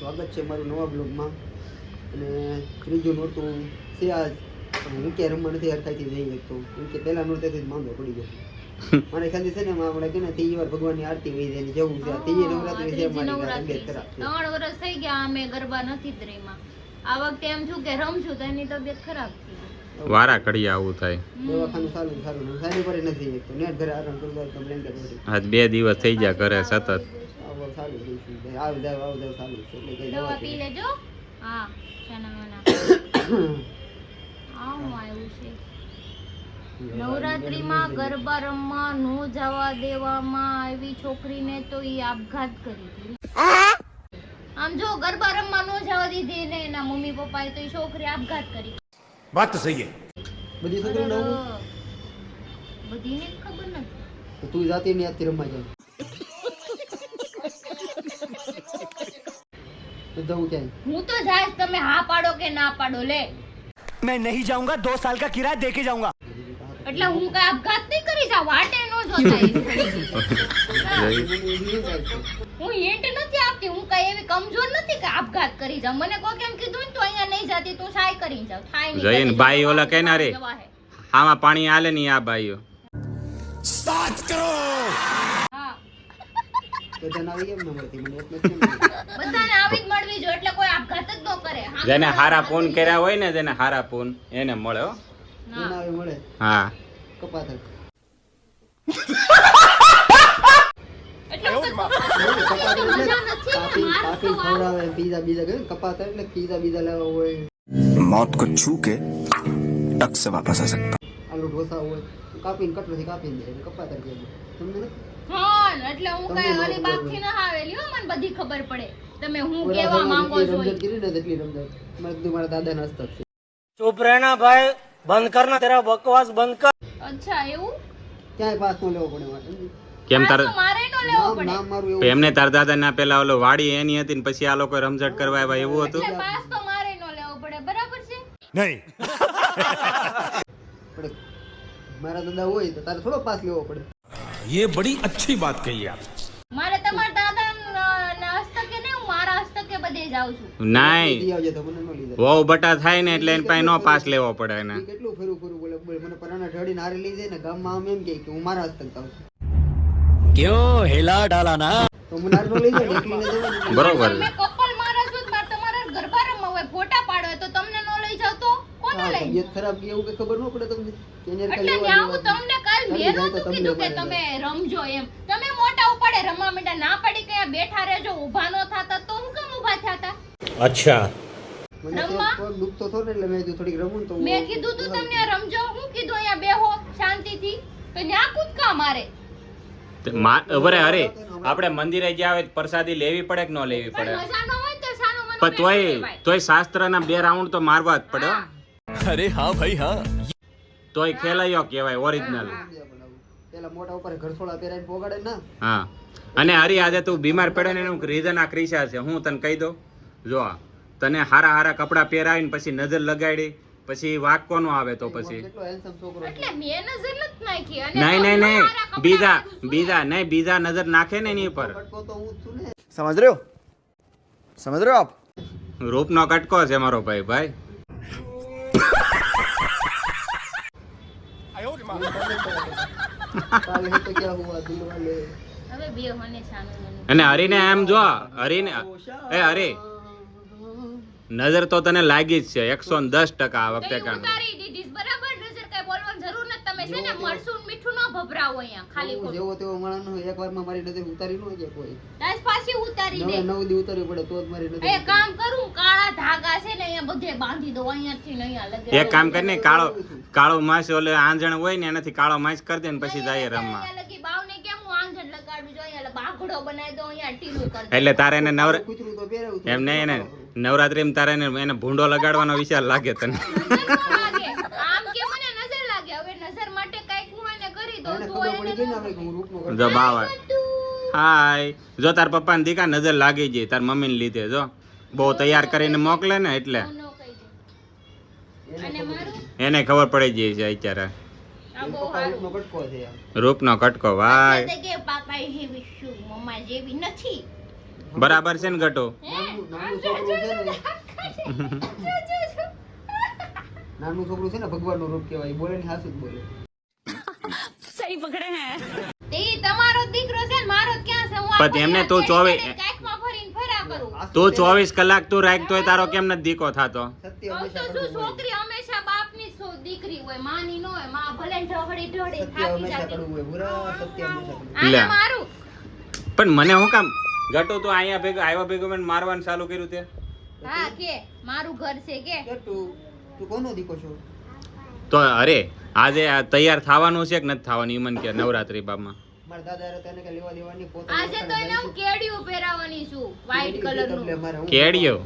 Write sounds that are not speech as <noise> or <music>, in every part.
સ્વાગત છે મારું નવા બ્લોગમાં. અને ત્રીજું નહોતું છે હું કે રમવા નથી અર્થાથી જઈ શકતો હું કે પહેલા નોરતેથી જ માંગો પડી ગયો. મારે ખ્યાલથી છે ને આપણે કે ને ત્રીજી વાર ભગવાનની આરતી વહી જાય જવું છે. ત્રીજી નવરાત્રી છે મારી તબિયત ખરાબ છે. ત્રણ વર્ષ થઈ ગયા અમે ગરબા નથી જ આ વખતે એમ થયું કે રમશું તો એની તબિયત ખરાબ થઈ વારા ઘડી આવું થાય. દવાખાનું સારું સારું સારી પર નથી જઈ શકતો નેટ ઘરે આરામ કરતો બ્લેન્કેટ આજ બે દિવસ થઈ ગયા ઘરે સતત. દવાઓ ચાલુ થઈ છે આવ દવા એટલે કે દવા પી લેજો. હા ચનાવાના આવું નવરાત્રીમાં ગરબા રમવા નો જવા દેવામાં આવી છોકરીને તો એ આપઘાત કરી આમ જો ગરબા રમવા ન જવા દીધી ને એના મમ્મી પપ્પાએ તો એ છોકરી આપઘાત કરી. વાત તો સહી બધી છોકરી બધી ખબર નથી. તું જાતી ને આથી રમવા જાય તો ક્યાંય? હું તો જાઈશ તમે હા પાડો કે ના પાડો લે. મેં નહીં જાઉંગા દો સાલ કા કિરાય દે જાઉંગા. એટલે હું કઈ આપઘાત નહીં કરી જા વાટે નો જોતા હું હિન્ટ નથી આપતી હું કઈ એવી કમજોર નથી કે આપઘાત કરી જા મને કોઈ કેમ કીધું ને તો અહીંયા નહીં જાતી તું સાય કરી જાવ થાય નહીં જઈને ભાઈ ઓલા કેના રે. આમાં પાણી આલે નહીં આ ભાઈઓ. સાત કરો બધાને આવી કેમ ન મળતી મને એટલે જ કેમ મળતી? બધાને આવી જ મળવી જોઈએ એટલે કોઈ આપઘાત જ ન કરે હા, જેને બધા હારા આપઘાત પૂન કરી કર્યા હોય ને જેને હારા પૂન એને મળે હો ના. કોને આવી મળે હા કપાતર એટલે હું કઈ કપાતર એટલે મજા નથી કાપી મારે કાપી તો આ- ખવડાવે પીઝા બીજા કહે ને કપાતર એટલે પીઝા બીજા લેવા હોય मौत को छू के टक से वापस आ सकता આલુ ઢોસા હોય કાપીને કટોરી કાપીને દે એટલે કપાતર કહે પણ એટલે હું કઈ ઓલી બાપથી ના આવેલી હો મને બધી ખબર પડે. તમે હું કેવા માંગો છો મારા દાદા ના હસ્તક ચૂપ રહેના ભાઈ બંધ કર ના તારા બકવાસ બંધ કર. અચ્છા એવું? ક્યાંય પાસ નો લેવો પડે માટે કેમ તાર મારે નો લેવો પડે? એમને તાર દાદા ના પેલા ઓલો વાડી એની હતી ને પછી આ લોકો રમઝટ કરવા આવ્યા એવું હતું? એટલે પાસ તો મારે નો લેવો પડે બરાબર છે? નહીં. <laughs> મારા દાદા હોય તો તારે થોડો પાસ લેવો પડે. ये बड़ी अच्छी बात कही आप મારે તમારા દાદા ના હસ્તકે ને હું મારા હસ્તકે બધે જાઉં છું નાય લઈ આવજે તો મને ન લીધા વહુ બટા થાય ને એટલે એને પાસે નો પાસ લેવો પડે એને ઈ કેટલું ફેરું ફેરું બોલે બોલે મને પરાના ઢળીને હારે લઈ જાય ને ગામમાં આમ એમ કહે કે હું મારા હસ્તક જાઉં છું क्यों हिला डाला ना તો મને હારે ન લઈ જાય ને એકલીને જવાનું બરોબર તબિયત ખરાબ કે એવું કે ખબર ન પડે તમને? કેનેર કાલ એટલે હું તમને કાલ મેરો તો કીધું કે તમે રમજો એમ. તમે મોટા ઉપાડે રમવા માંડ્યા ના પડી કે બેઠા રહેજો ઊભા ન થાતા તો હું કેમ ઊભા થાતા અચ્છા. મને પગ દુખતો હતો ને એટલે મેં કીધું રમું તો મેં કીધું તું તમને રમજો. હું કીધું અહીંયા બેહો શાંતિથી. તો ન્યા કૂદકા મારે. અરે અરે આપણે મંદિરે જ્યાં આવે પ્રસાદી લેવી પડે કે ન લેવી પડે? પણ તોય તોય શાસ્ત્રના બે રાઉન્ડ તો મારવા જ પડે અરે હા ભાઈ હા. તોય ખેલાયો કહેવાય ઓરિજિનલ પેલા મોટા ઉપર ઘરસોળા પહેરાઈને પોગાડે ને હા. અને હરી આજે તું બીમાર પડે ને એનું રીઝન આ ક્રિશા છે. હું તને કહી દઉં. જો તને હારા હારા કપડાં પહેરાવીને પછી નજર લગાડી પછી વાક કોનો આવે તો પછી. નહીં નહીં નહીં. બીજા બીજા નહીં બીજા નજર નાખે ને એની ઉપર. સમજ રહ્યો? સમજ રહ્યો આપ? રૂપનો કટકો છે મારો ભાઈ ભાઈ. <laughs> અને હરીને એમ જો, હરીને એ હરી. નજર તો તને લાગી જ છે, એકસો દસ ટકા આ વખતે તો એ કાન ઉતારી દીધી છે, બરાબર નજર કઈ બોલવાની જરૂર નથી તમે છે ને મરસું ને મીઠું ન ભભરાવો અહીંયા ખાલી. જેવો તેવો માણસ નો એક માં મારી નજર ઉતારી ન જાય કોઈ. તાજ પાછી ઉતારી દે. નવ દી ઉતારી પડે તો જ મારી નજર એ કામ કરું કાળા ધાગા છે ને અહીંયા બધે બાંધી દો અહીંયા થી અહીંયા લગે એક કામ કરીને કાળો કાળો માસ ઓલે આંજણ હોય ને એનાથી કાળો માસ કરી દે ને પછી જાય રમવા. અહીંયા લગી બાવને કેમ હું આંધણ લગાડું છું? અહીંયા બાઘડો બનાવી દો અહીંયા ટીલું કરી એટલે તારે એને નવરા. એમ નહીં એને નવરાત્રીમાં તારે એને એને ભૂંડો લગાડવાનો વિચાર લાગે તને. લાગે. આમ કે મને નજર લાગે. હવે નજર માટે કંઈક હું ને. જો બાવા હાય. જો તાર પપ્પાને દીકા નજર લાગી જાય તાર મમ્મીને લીધે જો. બહુ તૈયાર કરીને મોકલે ને એટલે. ન એને ખબર પડી જાય છે અત્યારે. આ એમ બહુ પપ્પા સારું રૂપનો કટકો છે આમ. રૂપનો કટકો વાય. એટલે કે પાપા જેવી શું મમ્મા જેવી નથી. બરાબર છે ને ગટુ? નાનું છોકરું છે ને. નાનું છોકરું છે ને ભગવાનનું રૂપ કહેવાય. બોલે ને હાસુ જ બોલે. તે ઈ તમારો દીકરો છે મારો ક્યાં છે? હું પણ એમને તો તું કાકમાં ભરીને ફર્યા કરું. તું છે? ને, ચોવીસ કલાક તું રાખતો હોય તારો કેમ ન દીકો થાતો? સત્ય તો શું છોકરી હંમેશા બાપની સો દીકરી હોય માની ન હોયમાં ભલે ઢોળી ઢોળી થાકી જાતી. હોય પૂરા સત્ય હંમેશા મારું. પણ મને હું કામ ગટો તું અહીંયા ભેગો આવ્યા ભેગો મને મારવાનું ચાલુ કર્યું તે? હા કે મારું ઘર છે કે. ગટુ તું તું કોનો દીકો છો? તો અરે આજે આ તૈયાર થવાનું છે કે નથી થવાનું? ઈ મને કે નવરાત્રી બામાં મારા દાદા હારે તને લેવા દેવાની પોતે આજે તો એને હું કેડિયું પહેરાવવાની છું વ્હાઈટ કલરનું. કેડિયો?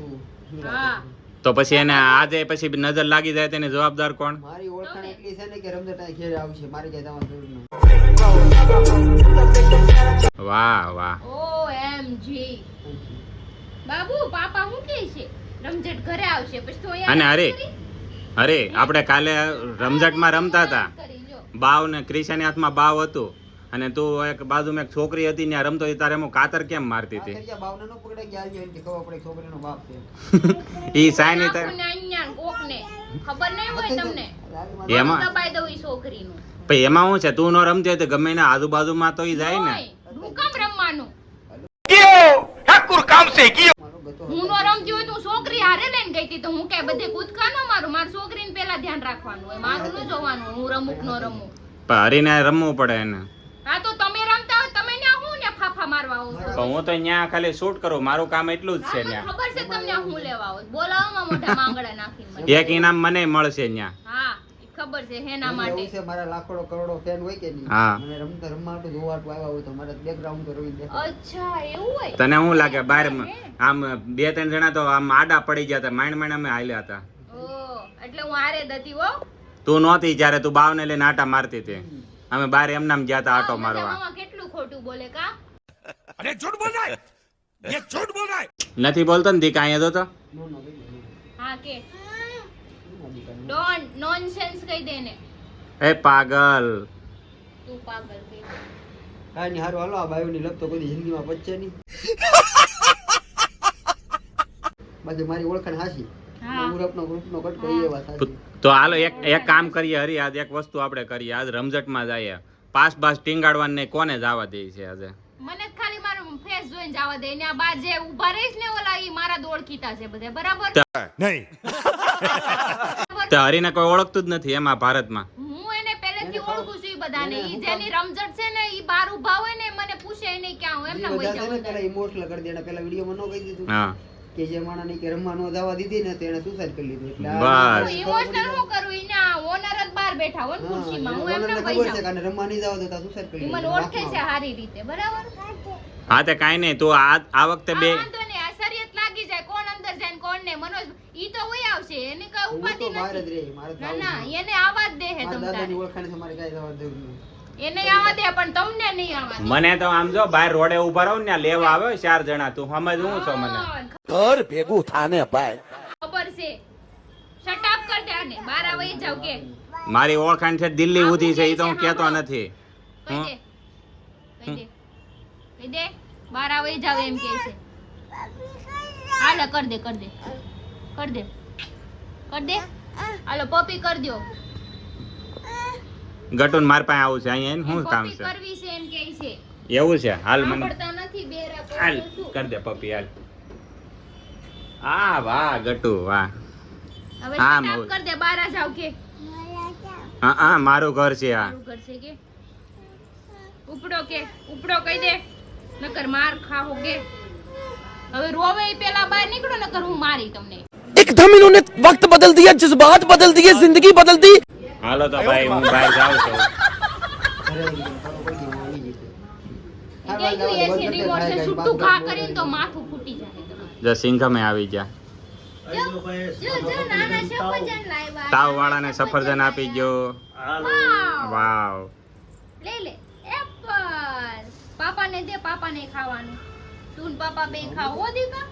હા તો પછી એને આજે પછી નજર લાગી જાય તેને જવાબદાર કોણ? મારી ઓળખાણ એટલી છે ને કે રમઝટ ઘેર આવશે મારી કઈ જવાનું જરૂર નહીં વાહ વાહ. બાબુ પાપા હું કે છે? રમઝટ ઘરે આવશે પછી તો અને અરે અરે આપણે કાલે રમઝટમાં રમતા હતા. બાવ ને ક્રિશાની હાથમાં બાવ હતું. અને તું એક બાજુમાં એક છોકરી હતી ત્યાં રમતો હતી તારે હું કાતર કેમ મારતી હતી? ન <laughs> ઈ તાર નાખું ને અહીંયા ને કોકને. ખબર નહીં હોય તમને? એમાં દબાઈ દઉં છોકરીનું. પછી એમાં શું છે? તું નો રમતી હોય તો ગમે એના આજુબાજુમાં તો ઈ જાય ને. કામ રમવાનું? મારો ગતો હું નો રમતી હોય તો હું છોકરી હારે લઈને ગઈ હતી તો હું કે બધે કૂદકાનો ન મારું? મારી છોકરીને પેલા ધ્યાન રાખવાનું હોય. મારું ન જોવાનું હું રમુક નો રમું પણ હરીને રમવું પડે એને. હા તો તમે રમતા હોય તમે ને હું ને ફાફા મારવા આવું છો? પણ હું તો ત્યાં ખાલી શૂટ કરું. મારું કામ એટલું જ છે ન્યા. ખબર છે તમને હું લેવા આવું છો. બોલાવોમાં મોઢા માંગડા નાખીને એક ઇનામ મને મળશે ઈ ખબર છે હેના એવું માટે છે મારા લાખોડો કરોડો ફેન હોય કે નહીં હા. મને રમતા રમવા હાટુ જોવા હાટુ આવ્યા હોય તો મારે બેકગ્રાઉન્ડ તો રવી દેખાય અચ્છા એવું હોય તને શું લાગે બાર આમ બે ત્રણ જણા તો આમ આડા પડી ગયા હતા માંડ માંડ અમે હાલ્યા હતા ઓ એટલે હું હારે જ હતી હો તું નહોતી જ્યારે તું બાવને લઈને આટા મારતી હતી અમે બાર એમનામ ગયા હતા આટો હા, મારવા મારા મામા કેટલું ખોટું બોલે કા अरे झूठ बोल रहा है ये झूठ बोल रहा है નથી બોલતો ને દીકા અહીંયા તો નો નો ભાઈ નો. હા કે નો દીકરા, નો. ડોન્ટ નોનસેન્સ કહી દે ને એ પાગલ. તું પાગલ કહી દે. કાંઈ નહીં હારું હાલો આ બાયોની લપ તો કોઈ જિંદગીમાં પચશે નહીં. <laughs> બાકી મારી ઓળખાણ હાસી. તો હાલો એક એક કામ કરીએ હરી આજ એક વસ્તુ આપણે કરીએ. આજ રમઝટમાં જઈએ પાસ પાસ ટીંગાડવાને કોને જવા દે છે આજે? મને ખાલી મારો ફેસ જોઈને જવા દે. ને આ બાર જે ઊભા રહીશ ને ઓલા ઈ મારા દોડ કીતા છે બધે. બરાબર? નહીં. બરાબર? <laughs> તો હરીને કોઈ ઓળખતું જ નથી એમાં ભારતમાં. હું એને પહેલેથી ઓળખું છું બધાને. ઈ જેની રમઝટ છે ને ઈ બાર ઊભા હોય ને મને પૂછે નહીં ક્યાં હું જે એમને વહી જાઉં પેલા ઇમોશનલ કરી દેના પેલા વિડીયોમાં નો કહી દીધું. હા. કે જે માણસને કે રમવાનો ન જવા દીધી ને તેણે સુસાઈડ કરી લીધું. એટલે બસ. ઇમોશનલ હું કરું? ઈ ઓનર જ બહાર બેઠા હોય ખુરશીમાં. હું એમને કહી ને જાઉં કે રમવા નહીં જાવ તો તા સુસાઈડ કરી લીધું મને ઓળખે છે. સારી રીતે બરાબર? હા તે કાઈ નહીં. તો આ આ વખતે બે વાંધો નહીં આ શરીયત લાગી જાય કોણ અંદર જાય ને કોણ નહીં મનોજ ઈ તો હોય આવશે એને કઈ ઉપાધિ નથી. ના ના એને આવા દે હે તમ ઓળખાણ છે મારે કઈ જવા દેવું એને આવા દે પણ તમને નહીં આવા મને તો આમ જો બહાર રોડે ઊભા રહો ને લેવા આવ્યો ચાર જણા તું સમજ હું છો મને? ઘર ભેગું થાને ભાઈ. ખબર છે. શટ અપ કર દે આને બહાર આવે જાવ કે. મારી ઓળખાણ છે દિલ્હી ઉધી છે ઈ તો હું કહેતો નથી. કહી દે. કહી દે. બહાર આવે જાવ એમ કે છે. હાલ કર દે કર દે. કર દે. કર દે. હાલો પોપી કર દો ગટુન માર પાસે આવું છે અહીંયા શું કામ પપી છે? કરવી છે એમ કે છે. એવું છે? હાલ મને નથી બેરા હાલ કર દે પપ્પી હાલ. આ વાહ ગટુ વાહ. હવે હા, shut કર દે બહાર જાવ કે. હા હા મારું ઘર છે આ મારું ઘર છે કે? ઉપડો કે ઉપડો કહી દે. નકર માર ખાઓ કે. હવે રોવે પેલા બહાર નીકળો નકર હું મારી તમને. एकदम इन्होंने वक्त बदल दिया जज्बात बदल दिए जिंदगी बदल दी હાલો તો ભાઈ હું બહાર જાઉં છું ઘરે આવી ગઈ, ખબર પડી ગઈ, હું આવી ગઈ. એ કઈ ગયું એસી રિમોટ છે છૂટું ઘા કરીને તો માથું ફૂટી જાય તમારું. જો સિંઘમે આવી ગયા જો જો જો નાના સફરજન લાવ્યા તાવ વાળાને સફરજન આપી ગયો વાવ. વાવ લે લે એપલ પાપાને દે પાપાને ખાવાનું તું ને પાપા બે ખાઓ હો દીકા